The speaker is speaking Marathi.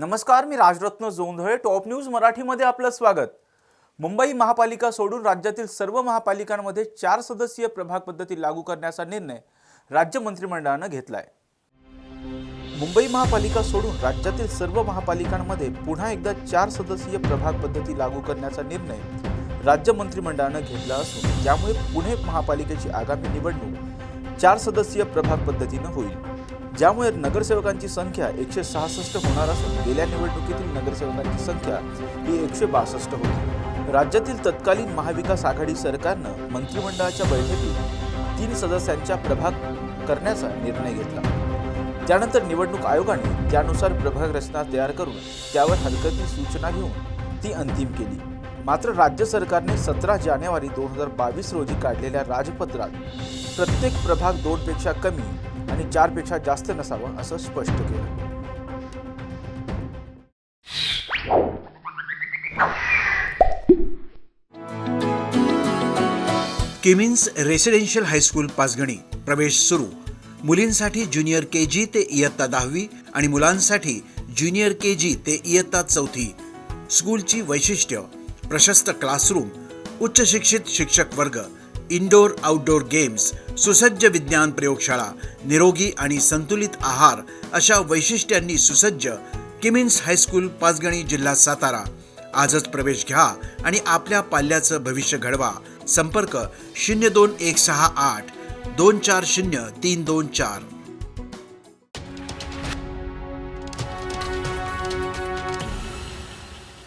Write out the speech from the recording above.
नमस्कार मी राजरत्न जोंधळे टॉप न्यूज मराठीमध्ये आपलं स्वागत. मुंबई महापालिका सोडून राज्यातील सर्व महापालिकांमध्ये चार सदस्यीय प्रभाग पद्धती लागू करण्याचा निर्णय राज्य मंत्रिमंडळानं घेतलाय. मुंबई महापालिका सोडून राज्यातील सर्व महापालिकांमध्ये पुन्हा एकदा चार सदस्यीय प्रभाग पद्धती लागू करण्याचा निर्णय राज्य मंत्रिमंडळानं घेतला असून त्यामुळे पुणे महापालिकेची आगामी निवडणूक चार सदस्यीय प्रभाग पद्धतीनं होईल. ज्यामुळे नगरसेवकांची संख्या एकशे सहासष्ट होणार असून गेल्या निवडणुकीतील नगरसेवकांची संख्या ही एकशे बासष्ट होती. राज्यातील तत्कालीन महाविकास आघाडी सरकारनं मंत्रिमंडळाच्या बैठकीत तीन सदस्यांच्या प्रभाग करण्याचा निर्णय घेतला. त्यानंतर निवडणूक आयोगाने त्यानुसार प्रभाग रचना तयार करून त्यावर हलकती सूचना घेऊन ती अंतिम केली. मात्र राज्य सरकारने सतरा जानेवारी दोन हजार बावीस रोजी काढलेल्या राजपत्रात प्रत्येक प्रभाग दोनपेक्षा कमी आणि चारपेक्षा जास्त नसावं असं स्पष्ट केलं. किमिन्स रेसिडेन्शियल हायस्कूल पाचगणी प्रवेश सुरू. मुलींसाठी ज्युनियर के जी ते इयत्ता दहावी आणि मुलांसाठी ज्युनियर के जी ते इयत्ता चौथी. स्कूलची वैशिष्ट्य प्रशस्त क्लासरूम उच्च शिक्षित शिक्षक वर्ग इनडोअर आउटडोर गेम्स सुसज्ज विज्ञान प्रयोगशाळा निरोगी आणि संतुलित आहार अशा वैशिष्ट्यांनी सुसज्ज किमिन्स हायस्कूल पाचगणी जिल्हा सातारा. आजच प्रवेश घ्या आणि आपल्या पाल्याचं भविष्य घडवा. संपर्क शून्य दोन एक सहा आठ दोन चार शून्य तीन दोन चार.